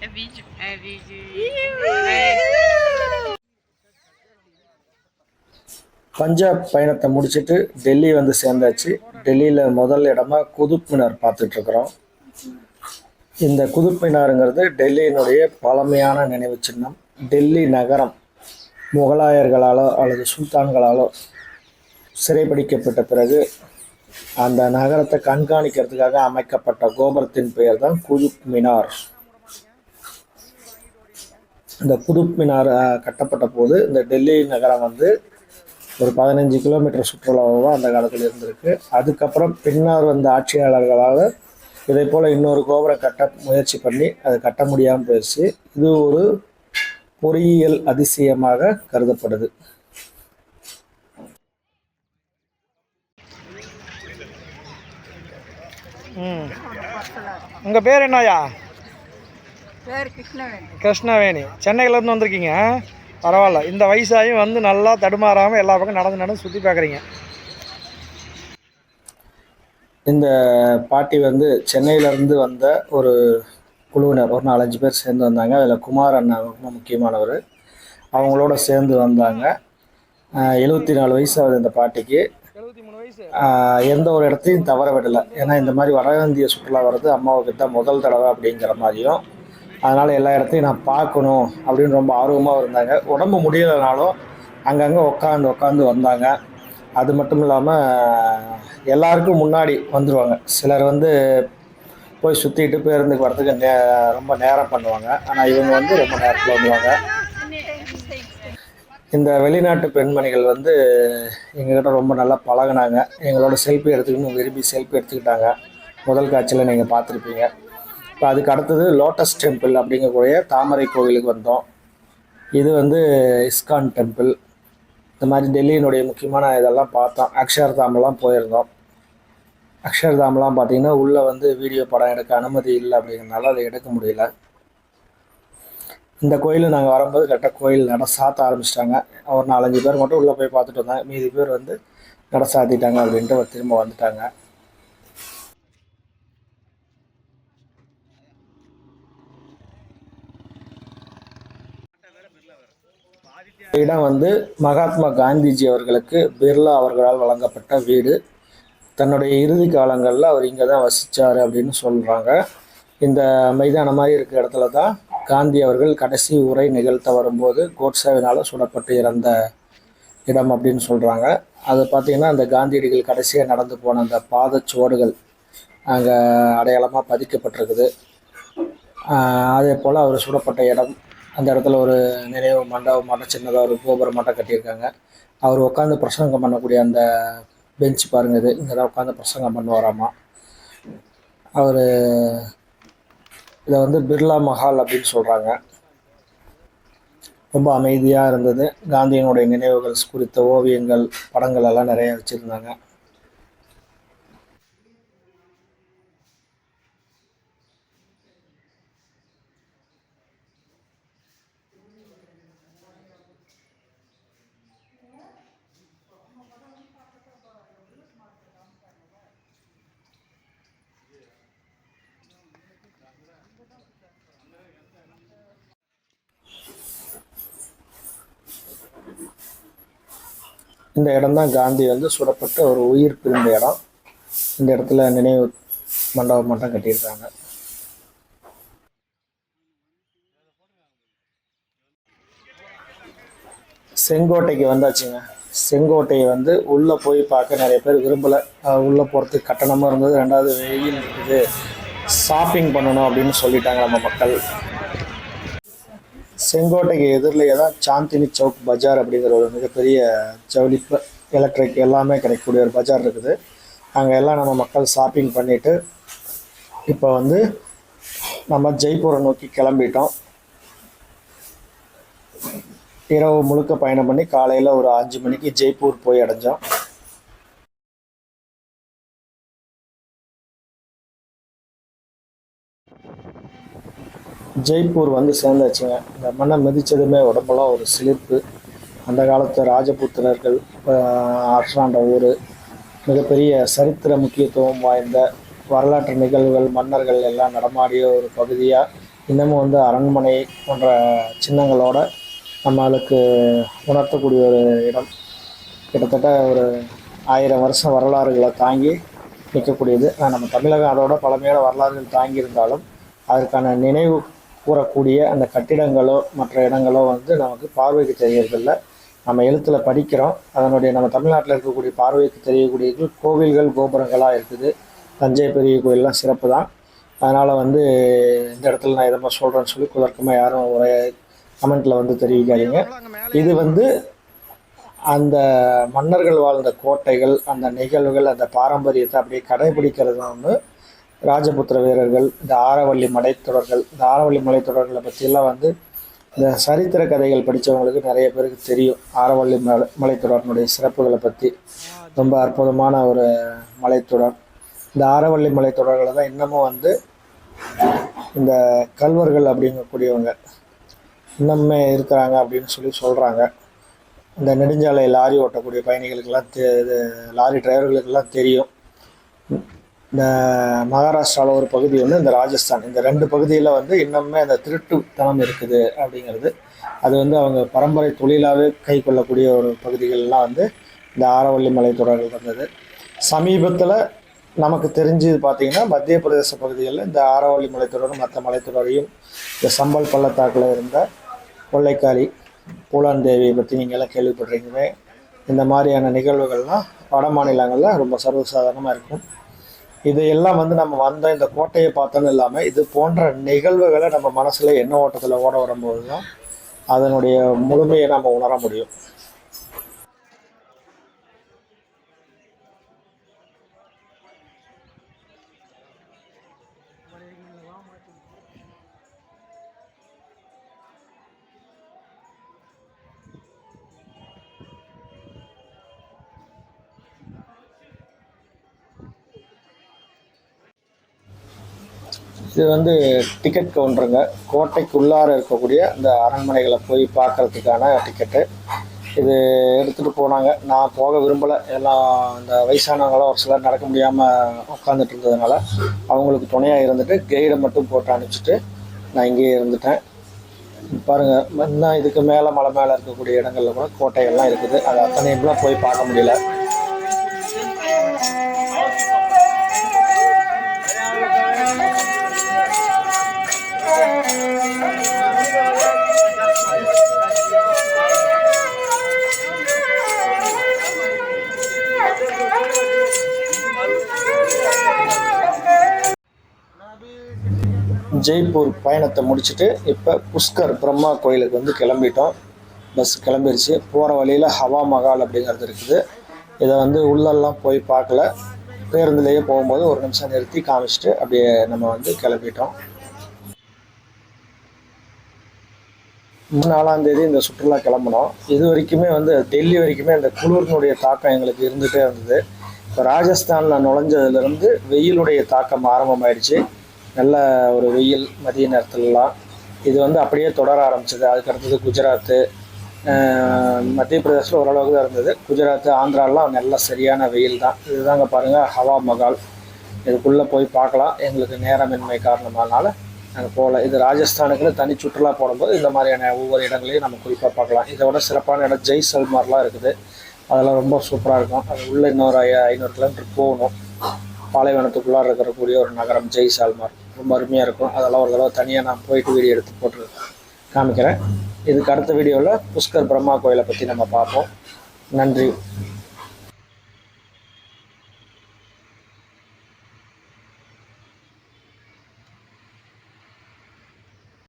É vídeo. É vídeo. Punjab பயணத்தை முடிச்சுட்டு டெல்லி வந்து சேர்ந்தாச்சு டெல்லியில் முதல் இடமா குதுப் மினார் பார்த்துட்ருக்குறோம் இந்த குதுப் மினாருங்கிறது டெல்லியினுடைய பழமையான நினைவு சின்னம் டெல்லி நகரம் முகலாயர்களாலோ அல்லது சுல்தான்களாலோ சிறைபிடிக்கப்பட்ட பிறகு அந்த நகரத்தை கண்காணிக்கிறதுக்காக அமைக்கப்பட்ட கோபுரத்தின் பெயர் தான் குதுப் மினார் இந்த குதுப் மினார் கட்டப்பட்ட போது இந்த டெல்லி நகரம் வந்து ஒரு பதினஞ்சு கிலோமீட்டர் சுற்றுலாவில் தான் அந்த காலத்தில் இருந்திருக்கு. அதுக்கப்புறம் பின்னால் வந்த ஆட்சியாளர்களால் இதை போல் இன்னொரு கோபுரம் கட்ட முயற்சி பண்ணி அது கட்ட முடியாமல் போயிடுச்சு இது ஒரு பொறியியல் அதிசயமாக கருதப்படுது. உங்கள் பேர் என்னயா கிருஷ்ணவேணி. கிருஷ்ணவேணி. சென்னையிலேருந்து வந்திருக்கீங்க பரவாயில்ல. இந்த வயசாயும் வந்து நல்லா தடுமாறாமல் எல்லா பக்கம் நடந்து நடந்து சுற்றி பார்க்குறீங்க இந்த பாட்டி வந்து சென்னையிலேருந்து வந்த ஒரு குழுவினர் ஒரு நாலஞ்சு பேர் சேர்ந்து வந்தாங்க. அதில் குமார் அண்ணா ரொம்ப முக்கியமானவர். அவங்களோட சேர்ந்து வந்தாங்க. எழுபத்தி நாலு வயசு ஆகுது இந்த பாட்டிக்கு. எந்த ஒரு இடத்தையும் தவற விடலை. ஏன்னா இந்த மாதிரி வட இந்திய சுற்றுலா வர்றது அம்மாவுக்கு தான் முதல் தடவை அப்படிங்கிற மாதிரியும் அதனால் எல்லா இடத்தையும் நான் பார்க்கணும் அப்படின்னு ரொம்ப ஆர்வமாக இருந்தாங்க. உடம்பு முடியலைனாலும் அங்கங்கே உட்காந்து உட்காந்து வந்தாங்க. அது மட்டும் இல்லாமல் எல்லாருக்கும் முன்னாடி வந்துடுவாங்க சிலர் வந்து போய் சுற்றிட்டு பேருந்துக்கு வரதுக்கு நே ரொம்ப நேரம் பண்ணுவாங்க. ஆனால் இவங்க வந்து ரொம்ப நேரத்தில் வந்துடுவாங்க இந்த வெளிநாட்டு பெண்மணிகள் வந்து எங்ககிட்ட ரொம்ப நல்லா பழகுனாங்க. எங்களோட செல்ஃபி எடுத்துக்கணும் விரும்பி செல்ஃபி எடுத்துக்கிட்டாங்க. முதல் காட்சியில் நீங்கள் பார்த்துருப்பீங்க. இப்போ அதுக்கு அடுத்தது லோட்டஸ் டெம்பிள் அப்படிங்கக்கூடிய தாமரை கோவிலுக்கு வந்தோம். இது வந்து இஸ்கான் டெம்பிள். இந்த மாதிரி டெல்லியினுடைய முக்கியமான இதெல்லாம் பார்த்தோம். அக்ஷர்தாமெல்லாம் போயிருந்தோம். அக்ஷர்தாம்லாம் பார்த்தீங்கன்னா உள்ளே வந்து வீடியோ படம் எடுக்க அனுமதி இல்லை அப்படிங்கிறனால அதை எடுக்க முடியல. இந்த கோயில் நாங்கள் வரும்போது கரெக்டாக கோயில் நட சாத்த ஆரம்பிச்சிட்டாங்க. ஒரு நாலஞ்சு பேர் மட்டும் உள்ளே போய் பார்த்துட்டு வந்தாங்க. மீதி பேர் வந்து நட சாத்திட்டாங்க அப்படின்ட்டு திரும்ப வந்துட்டாங்க. இடம் வந்து மகாத்மா காந்திஜி அவர்களுக்கு பிர்லா அவர்களால் வழங்கப்பட்ட வீடு. தன்னுடைய இறுதி காலங்களில் அவர் இங்கே தான் வசித்தார் அப்படின்னு சொல்கிறாங்க இந்த மைதானம் மாதிரி இருக்க இடத்துல தான் காந்தி அவர்கள் கடைசி உரை நிகழ்த்த வரும்போது கோட்ஸாவினால் சுடப்பட்டு இறந்த இடம் அப்படின்னு சொல்கிறாங்க அது பார்த்திங்கன்னா அந்த காந்தியடிகள் கடைசியாக நடந்து போன அந்த பாதச்சுவடுகள் அங்கே அடையாளமாக பதிக்கப்பட்டிருக்குது. அதே போல் அவர் சுடப்பட்ட இடம் அந்த இடத்துல ஒரு நினைவு மண்டபம் மாட்டம் சின்னதாக ஒரு கோபுரம் மாட்டம் கட்டியிருக்காங்க. அவர் உட்காந்து பிரசங்கம் பண்ணக்கூடிய அந்த பெஞ்ச் பாருங்க இது. இங்கே தான் உட்காந்து பிரசங்கம் பண்ணுவாராமா. அவர் இதை வந்து பிர்லா மஹால் அப்படின்னு சொல்கிறாங்க ரொம்ப அமைதியாக இருந்தது. காந்தியினுடைய நினைவுகள் குறித்த ஓவியங்கள் படங்கள் எல்லாம் நிறைய வச்சுருந்தாங்க. இந்த இடம்தான் காந்தி வந்து சுடப்பட்டு ஒரு உயிர் பிரிந்த இடம். இந்த இடத்துல நினைவு மண்டபம் மட்டும் கட்டியிருக்காங்க. செங்கோட்டைக்கு வந்தாச்சுங்க. செங்கோட்டையை வந்து உள்ளே போய் பார்க்க நிறைய பேர் விரும்பலை. உள்ளே போகிறதுக்கு கட்டணமாக இருந்தது. ரெண்டாவது வெயில் இருக்குது. ஷாப்பிங் பண்ணணும் அப்படின்னு சொல்லிட்டாங்க நம்ம மக்கள். செங்கோட்டைக்கு எதிரிலேயே தான் சாந்தினி சவுக் பஜார் அப்படிங்கிற ஒரு மிகப்பெரிய ஜவுளி எலக்ட்ரிக் எல்லாமே கிடைக்கக்கூடிய ஒரு பஜார் இருக்குது. அங்கே எல்லாம் நம்ம மக்கள் ஷாப்பிங் பண்ணிவிட்டு இப்போ வந்து நம்ம ஜெய்ப்பூரை நோக்கி கிளம்பிட்டோம். இரவு முழுக்க பயணம் பண்ணி காலையில் ஒரு அஞ்சு மணிக்கு ஜெய்ப்பூர் போய் அடைஞ்சோம். ஜெய்ப்பூர் வந்து சேர்ந்தாச்சுங்க. இந்த மண்ணை மிதித்ததுமே உடம்பெல்லாம் ஒரு சிலிர்ப்பு. அந்த காலத்து ராஜபுத்திரர்கள் அரசாண்ட ஊர் மிகப்பெரிய சரித்திர முக்கியத்துவம் வாய்ந்த வரலாற்று நிகழ்வுகள் மன்னர்கள் எல்லாம் நடமாடிய ஒரு பகுதியாக இன்னமும் வந்து அரண்மனை போன்ற சின்னங்களோட நம்மளுக்கு உணர்த்தக்கூடிய ஒரு இடம். கிட்டத்தட்ட ஒரு ஆயிரம் வருஷம் வரலாறுகளை தாங்கி நிற்கக்கூடியது. நம்ம தமிழகம் அதோட பழமையான வரலாறுகள் தாங்கி இருந்தாலும் அதற்கான நினைவு கூறக்கூடிய அந்த கட்டிடங்களோ மற்ற இடங்களோ வந்து நமக்கு பார்வைக்கு தெரியறதில்ல. நம்ம எழுத்தில் படிக்கிறோம். அதனுடைய நம்ம தமிழ்நாட்டில் இருக்கக்கூடிய பார்வைக்கு தெரியக்கூடியது கோவில்கள் கோபுரங்களாக இருக்குது. தஞ்சை பெரிய கோயிலெலாம் சிறப்பு தான் அதனால் வந்து இந்த இடத்துல நான் எதமாக சொல்கிறேன்னு சொல்லி குதர்க்கமாக யாரும் ஒரு கமெண்ட்டில் வந்து தெரிவிக்காதீங்க. இது வந்து அந்த மன்னர்கள் வாழ்ந்த கோட்டைகள் அந்த நிகழ்வுகள் அந்த பாரம்பரியத்தை அப்படியே கடைபிடிக்கிறது ஒன்று ராஜபுத்திர வீரர்கள் இந்த ஆரவள்ளி மலைத்தொடர்கள் இந்த ஆரவள்ளி மலைத்தொடர்களை பற்றியெல்லாம் வந்து இந்த சரித்திர கதைகள் படித்தவங்களுக்கு நிறைய பேருக்கு தெரியும். ஆரவள்ளி மலை மலைத்தொடரினுடைய சிறப்புகளை பற்றி ரொம்ப அற்புதமான ஒரு மலைத்தொடர். இந்த ஆரவள்ளி மலைத்தொடர்களை தான் இன்னமும் வந்து இந்த கல்வர்கள் அப்படிங்கக்கூடியவங்க இன்னமுமே இருக்கிறாங்க அப்படின்னு சொல்லி சொல்கிறாங்க இந்த நெடுஞ்சாலை லாரி ஓட்டக்கூடிய பயணிகளுக்கெல்லாம் தெ இது லாரி டிரைவர்களுக்கெல்லாம் தெரியும். இந்த மகாராஷ்டிராவில் ஒரு பகுதி வந்து இந்த ராஜஸ்தான். இந்த ரெண்டு பகுதியில் வந்து இன்னுமே அந்த திருட்டுத்தனம் இருக்குது அப்படிங்கிறது. அது வந்து அவங்க பரம்பரை தொழிலாகவே கை கொள்ளக்கூடிய ஒரு பகுதிகள்லாம் வந்து இந்த ஆரவள்ளி மலைத்தொடர்கள் வந்தது. சமீபத்தில் நமக்கு தெரிஞ்சது பார்த்திங்கன்னா மத்திய பிரதேச பகுதிகளில் இந்த ஆரவள்ளி மலைத்தொடரும் மற்ற மலைத்தொடரையும் இந்த சம்பல் பள்ளத்தாக்கில் இருந்த கொள்ளைக்காரி பூலான் தேவியை பற்றி நீங்கள் எல்லாம் இந்த மாதிரியான நிகழ்வுகள்லாம் வட மாநிலங்களில் ரொம்ப சர்வசாதாரணமாக இருக்கும். இதையெல்லாம் வந்து நம்ம வந்த இந்த கோட்டையை பார்த்தோன்னு இல்லாமல் இது போன்ற நிகழ்வுகளை நம்ம மனசில் எண்ண ஓட்டத்தில் ஓட வரும்போது தான் அதனுடைய முழுமையை நம்ம உணர முடியும். இது வந்து டிக்கெட் கவுண்டருங்க கோட்டைக்குள்ளார இருக்கக்கூடிய அந்த அரண்மனைகளை போய் பார்க்கறதுக்கான டிக்கெட்டு இது எடுத்துகிட்டு போனாங்க. நான் போக விரும்பலை. எல்லாம் இந்த வயசானவங்களாம் ஒரு சிலர் நடக்க முடியாமல் உட்காந்துட்டு இருந்ததுனால அவங்களுக்கு துணையாக இருந்துட்டு கைடை மட்டும் போட்டு அனுப்பிச்சிட்டு நான் இங்கேயே இருந்துட்டேன். பாருங்கள் இன்னும் இதுக்கு மேலே மலை மேலே இருக்கக்கூடிய இடங்களில் கூட கோட்டைகள்லாம் இருக்குது. அது அத்தனையும்லாம் போய் பார்க்க முடியல. ஜெய்ப்பூர் பயணத்தை முடிச்சுட்டு இப்போ புஷ்கர் பிரம்மா கோயிலுக்கு வந்து கிளம்பிட்டோம். பஸ் கிளம்பிருச்சு. போகிற வழியில் ஹவா மகால் அப்படிங்கிறது இருக்குது. இதை வந்து உள்ளெல்லாம் போய் பார்க்கல. பேருந்துலேயே போகும்போது ஒரு நிமிஷம் நிறுத்தி காமிச்சிட்டு அப்படியே நம்ம வந்து கிளம்பிட்டோம். நாலாம் தேதி இந்த சுற்றுலா கிளம்பினோம். இது வரைக்குமே வந்து டெல்லி வரைக்குமே இந்த குளிர்னுடைய தாக்கம் எங்களுக்கு இருந்துகிட்டே இருந்தது. இப்போ ராஜஸ்தானில் நுழைஞ்சதுலேருந்து வெயிலுடைய தாக்கம் ஆரம்பமாயிடுச்சு. நல்ல ஒரு வெயில் மதிய நேரத்துலலாம் இது வந்து அப்படியே தொடர ஆரம்பிச்சது. அதுக்கு அடுத்தது குஜராத்து மத்திய பிரதேசில் ஓரளவுக்கு தான் இருந்தது. குஜராத் ஆந்திராலாம் நல்ல சரியான வெயில் தான். இதுதாங்க பாருங்கள் ஹவா மகால் இதுக்குள்ளே போய் பார்க்கலாம். எங்களுக்கு நேரமின்மை காரணமானால நாங்கள் போகல. இது ராஜஸ்தானுக்குன்னு தனி சுற்றுலா போடும்போது இந்த மாதிரியான ஒவ்வொரு இடங்களையும் நம்ம குறிப்பாக பார்க்கலாம். இதை விட சிறப்பான இடம் ஜெய்சல்மார்லாம் இருக்குது. அதெல்லாம் ரொம்ப சூப்பராக இருக்கும். அது உள்ளே இன்னொரு ஐ- ஐநூறு கிலோமீட்டர் போகணும். பாலைவனத்துக்குள்ளார இருக்கக்கூடிய ஒரு நகரம் ஜெய்சால்மார். ரொம்ப அருமையாக இருக்கும். அதெல்லாம் ஒரு தடவை தனியாக நான் போயிட்டு வீடியோ எடுத்து போட்டு காமிக்கிறேன். இதுக்கு அடுத்த வீடியோவில் புஷ்கர் பிரம்மா கோயிலை பற்றி நம்ம பார்ப்போம். நன்றி.